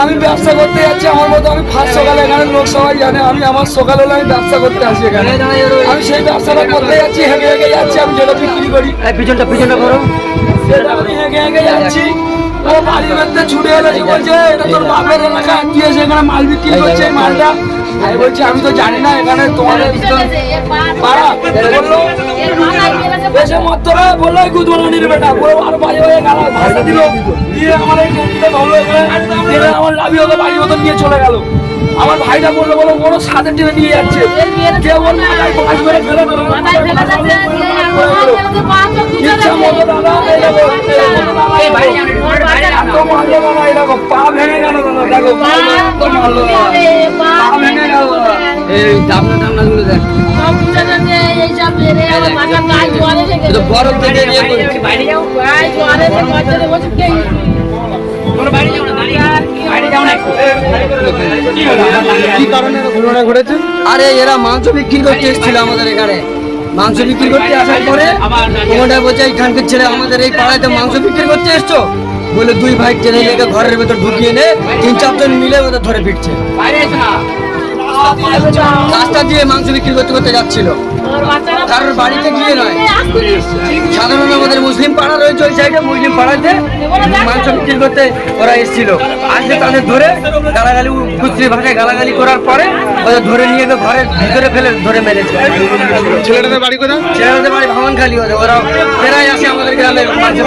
আমি ব্যবসা করতে যাচ্ছি আমার মতো আমি ফার্স্ট সকালে এখানে লোক সবাই জানে আমি আমার সকালে হলে আমি ব্যবসা করতে আসি এখানে। আমি সেই ব্যবসাটা করতে যাচ্ছি হেঁকে হেঁকে যাচ্ছি আমি যেটা বিক্রি করি। পিছনটা পিছনটা করো। সেটা আমি হেঁকে হেঁকে যাচ্ছি। ও ছুটে বলছে? এটা তোর বাপের এলাকা তুই এসে এখানে মাল বিক্রি করছে এই মালটা। আমি বলছি আমি তো জানি না এখানে তোমাদের পাড়া। বলল এসে মত্তরা বলল গুদমানির বেটা বলে আর বাড়ি হয়ে গেল ভাষা দিল। দিয়ে আমার এই গেঞ্জিটা ধরলো এখানে আমার লাভি ওকে বাড়ি মতন নিয়ে চলে গেল। আমার ভাইটা বলল বলো বড় সাথে টেনে নিয়ে যাচ্ছে। কেউ ওর মাথায় বাজ মেরে ফেলে ইচ্ছা মতো দাদা দেখো, পা ভেঙে গেল দাদা, দেখো, পা ভেঙে গেল এই ডাবনা ডাবনা গুলো দেখ। থেকে ইয়ে বাইরে যাও তোমরা বাইরে যাও না বাইরে যাও না। কি কারণে ঘটনা ঘটেছে? আরে এরা মাংস বিক্রি করতে এসেছিল আমাদের এখানে। মাংস বিক্রি করতে আসার পরে ওটা বলছে এইখানকার ছেলে আমাদের এই পাড়াতে মাংস বিক্রি করতে এসছো? বলে দুই ভাই টেনে লেগে ঘরের ভেতর ঢুকিয়ে নে তিন চারজন মিলে ওদের ধরে ফিরছে। রাস্তা দিয়ে মাংস বিক্রি করতে করতে যাচ্ছিল। কারোর বাড়িতে গিয়ে নয়। সাধারণত আমাদের মুসলিম পাড়া রয়েছে ওই সাইডে মুসলিম পাড়াতে মাংস বিক্রি করতে ওরা এসেছিল। আসলে তাদের ধরে গালাগালি কুস্তির ভাষায় গালাগালি করার পরে ওদের ধরে নিয়ে গিয়ে ঘরের ভিতরে ফেলে ধরে মেরেছে। ছেলেটাদের বাড়ি কোথায়? ছেলেদের বাড়ি ভাঙন খালি ওদের। ওরা প্রায় আসে আমাদের গ্রামে মাংস।